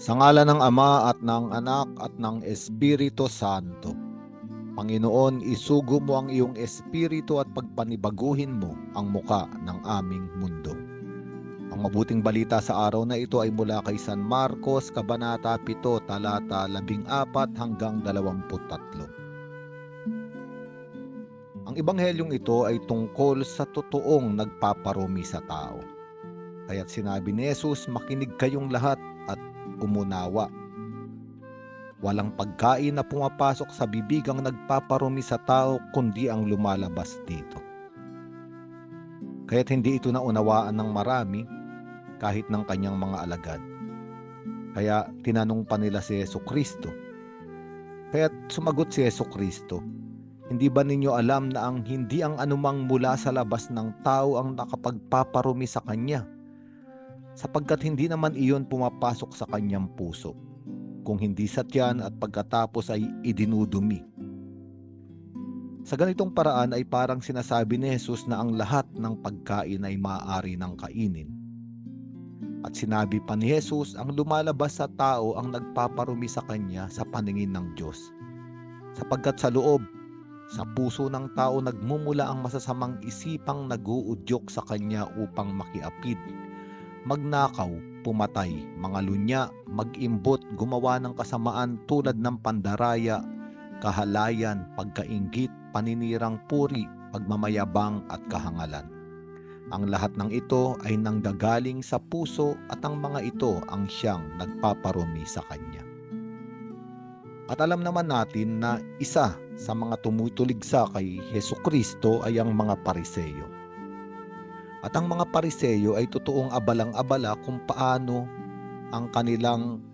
Sa ngala ng Ama at ng Anak at ng Espiritu Santo. Panginoon, isugo mo ang iyong espiritu at pagpanibaguhin mo ang muka ng aming mundo. Ang mabuting balita sa araw na ito ay mula kay San Marcos, Kabanata 7, talata 14 hanggang 23. Ang ebanghelyong ito ay tungkol sa totoong nagpaparumi sa tao. Kaya't sinabi ni Jesus, makinig kayong lahat at umunawa. Walang pagkain na pumapasok sa bibigang nagpaparumi sa tao kundi ang lumalabas dito. Kaya't hindi ito naunawaan ng marami kahit ng kanyang mga alagad. Kaya tinanong pa nila si Yeso Kristo. Kaya't sumagot si Yeso Kristo, hindi ba ninyo alam na ang hindi ang anumang mula sa labas ng tao ang nakapagpaparumi sa kanya? Sapagkat hindi naman iyon pumapasok sa kanyang puso, kung hindi sa tiyan at pagkatapos ay idinudumi. Sa ganitong paraan ay parang sinasabi ni Jesus na ang lahat ng pagkain ay maaari ng kainin. At sinabi pa ni Jesus, ang lumalabas sa tao ang nagpaparumi sa kanya sa paningin ng Diyos. Sapagkat sa loob, sa puso ng tao nagmumula ang masasamang isipang naguudyok sa kanya upang makiapid, magnakaw, pumatay, mga lunya, mag-imbot, gumawa ng kasamaan tulad ng pandaraya, kahalayan, pagkaingit, paninirang puri, pagmamayabang at kahangalan. Ang lahat ng ito ay nanggagaling sa puso at ang mga ito ang siyang nagpaparumi sa kanya. At alam naman natin na isa sa mga tumutuligsa kay Heso Kristo ay ang mga pariseyo. At ang mga pariseyo ay totoong abalang-abala kung paano ang kanilang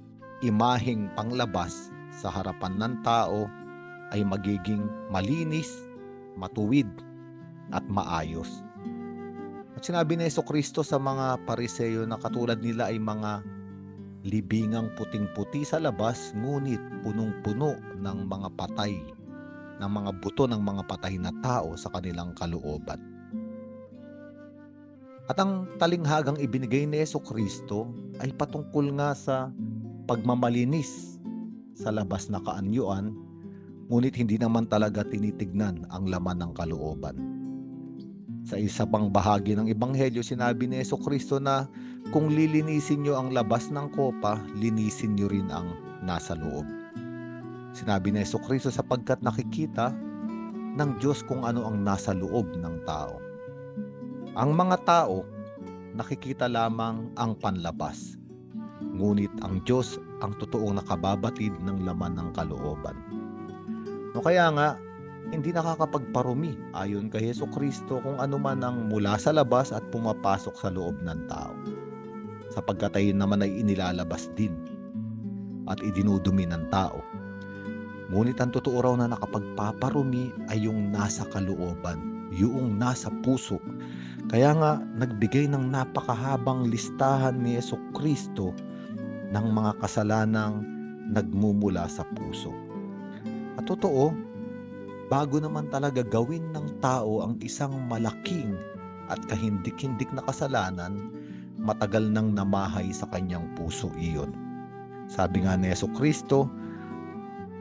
imaheng panglabas sa harapan ng tao ay magiging malinis, matuwid, at maayos. At sinabi ni Yeso Kristo sa mga pariseyo na katulad nila ay mga libingang puting-puti sa labas ngunit punong-puno ng mga patay, ng mga buto ng mga patay na tao sa kanilang kalooban. At ang talinghagang ibinigay ni Yeso Kristo ay patungkol nga sa pagmamalinis sa labas na kaanyuan, ngunit hindi naman talaga tinitignan ang laman ng kalooban. Sa isa pang bahagi ng Ebanghelyo, sinabi ni Yeso Kristo na kung lilinisin nyo ang labas ng kopa, linisin nyo rin ang nasa loob. Sinabi ni Yeso Kristo sapagkat nakikita ng Diyos kung ano ang nasa loob ng tao. Ang mga tao, nakikita lamang ang panlabas. Ngunit ang Diyos ang totoong nakababatid ng laman ng kalooban. No kaya nga, hindi nakakapagparumi ayon kay Yeso Kristo kung ano man ang mula sa labas at pumapasok sa loob ng tao. Sapagkat ay naman ay inilalabas din at idinudumi ng tao. Ngunit ang totoo raw na nakapagpaparumi ay yung nasa kalooban, yung nasa puso. Kaya nga nagbigay ng napakahabang listahan ni Yeso Kristo ng mga kasalanang nagmumula sa puso. At totoo, bago naman talaga gawin ng tao ang isang malaking at kahindik-hindik na kasalanan, matagal nang namahay sa kanyang puso iyon. Sabi nga ni Yeso Kristo,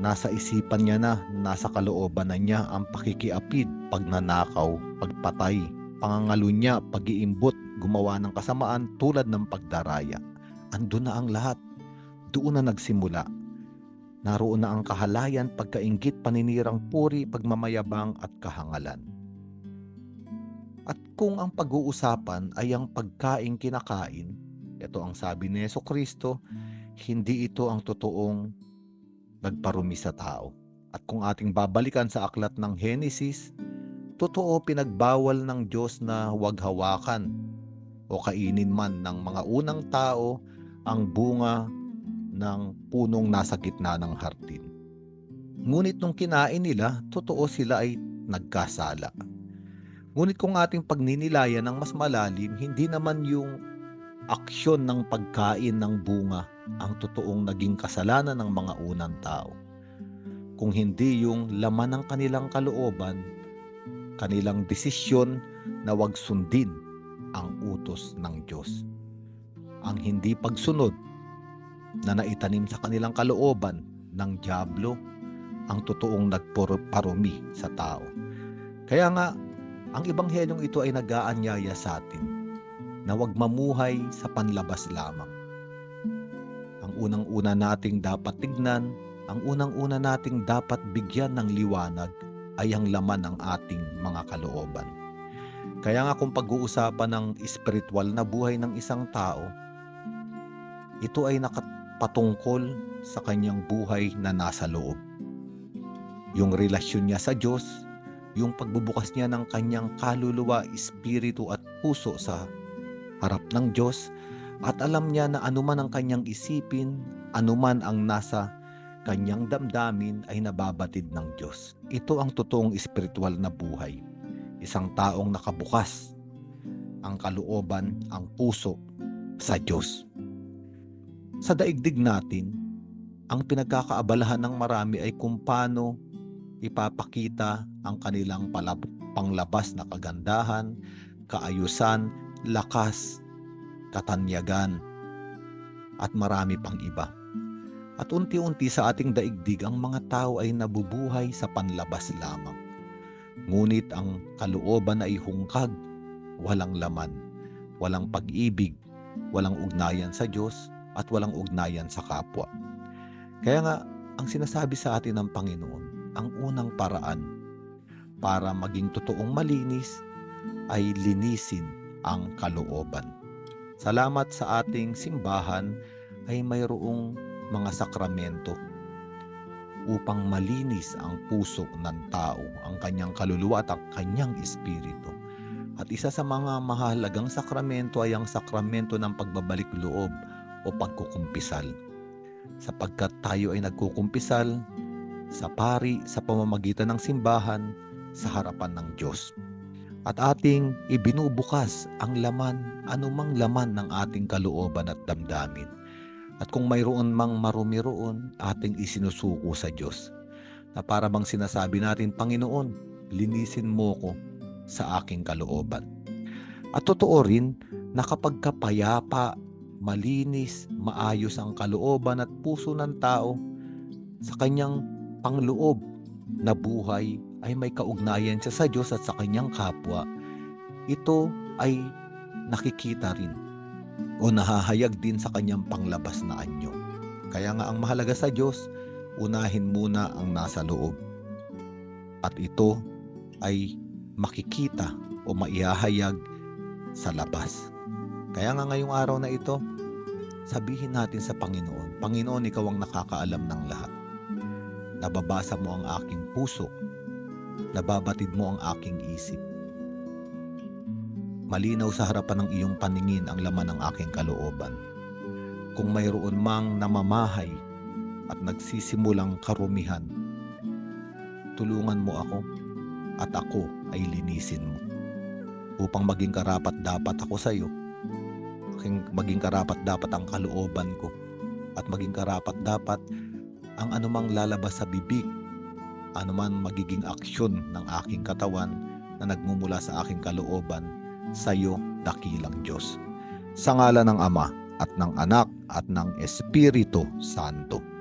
nasa isipan niya na, nasa kalooban na niya ang pakikiapid, pagnanakaw, pagpatay, pangangalunya, pag-iimbot, gumawa ng kasamaan tulad ng pagdaraya. Andun na ang lahat. Doon na nagsimula Naroon na ang kahalayan, pagkaingit, paninirang puri, pagmamayabang at kahangalan. At kung ang pag-uusapan ay ang pagkain kinakain, ito ang sabi ni Yeso Kristo, hindi ito ang totoong nagparumi sa tao. At kung ating babalikan sa aklat ng Henesis, totoo pinagbawal ng Diyos na huwag hawakan o kainin man ng mga unang tao ang bunga ng punong nasa gitna ng hardin. Ngunit nung kinain nila, totoo sila ay nagkasala. Ngunit kung ating pagninilayan ng mas malalim, hindi naman yung aksyon ng pagkain ng bunga ang totoong naging kasalanan ng mga unang tao. Kung hindi yung laman ng kanilang kalooban, kanilang desisyon na wag sundin ang utos ng Diyos. Ang hindi pagsunod na naitanim sa kanilang kalooban ng Diablo ang totoong nagparumi sa tao. Kaya nga, ang Ebanghelyong ito ay nag-aanyaya sa atin na huwag mamuhay sa panlabas lamang. Ang unang-una nating dapat tignan, ang unang-una nating dapat bigyan ng liwanag ay ang laman ng ating mga kalooban. Kaya nga kung pag-uusapan ng spiritual na buhay ng isang tao, ito ay nakapatungkol sa kanyang buhay na nasa loob. Yung relasyon niya sa Diyos, yung pagbubukas niya ng kanyang kaluluwa, espiritu at puso sa harap ng Diyos at alam niya na anuman ang kanyang isipin, anuman ang nasa kanyang damdamin ay nababatid ng Diyos. Ito ang totoong espiritual na buhay. Isang taong nakabukas ang kalooban, ang puso sa Diyos. Sa daigdig natin, ang pinagkakaabalahan ng marami ay kung paano ipapakita ang kanilang palab- panglabas na kagandahan, kaayusan, lakas, katanyagan, at marami pang iba. At unti-unti sa ating daigdig ang mga tao ay nabubuhay sa panlabas lamang. Ngunit ang kalooban ay hungkag, walang laman, walang pag-ibig, walang ugnayan sa Diyos, at walang ugnayan sa kapwa. Kaya nga, ang sinasabi sa atin ng Panginoon, ang unang paraan para maging totoong malinis ay linisin ang kalooban. Salamat sa ating simbahan ay mayroong mga sakramento upang malinis ang puso ng tao, ang kanyang kaluluwa at ang kanyang espiritu. At isa sa mga mahalagang sakramento ay ang sakramento ng pagbabalik loob o pagkukumpisal. Sapagkat tayo ay nagkukumpisal sa pari sa pamamagitan ng simbahan sa harapan ng Diyos. At ating ibinubukas ang laman, anumang laman ng ating kalooban at damdamin. At kung mayroon mang marumi roon, ating isinusuko sa Diyos. Na para bang sinasabi natin, Panginoon, linisin mo ko sa aking kalooban. At totoo rin na kapag kapayapa, malinis, maayos ang kalooban at puso ng tao, sa kanyang pangloob na buhay ay may kaugnayan siya sa Diyos at sa kanyang kapwa, ito ay nakikita rin o nahahayag din sa kanyang panglabas na anyo. Kaya nga ang mahalaga sa Diyos, unahin muna ang nasa loob. At ito ay makikita o maihahayag sa labas. Kaya nga ngayong araw na ito, sabihin natin sa Panginoon, Panginoon, ikaw ang nakakaalam ng lahat. Nababasa mo ang aking puso. Nababatid mo ang aking isip. Malinaw sa harapan ng iyong paningin ang laman ng aking kalooban. Kung mayroon mang namamahay at nagsisimulang karumihan, tulungan mo ako at ako ay linisin mo upang maging karapat dapat ako sa iyo. Maging karapat dapat ang kalooban ko at maging karapat dapat ang anumang lalabas sa bibig, anuman magiging aksyon ng aking katawan na nagmumula sa aking kalooban sa iyo, dakilang Diyos. Sa ngala ng Ama at ng Anak at ng Espiritu Santo.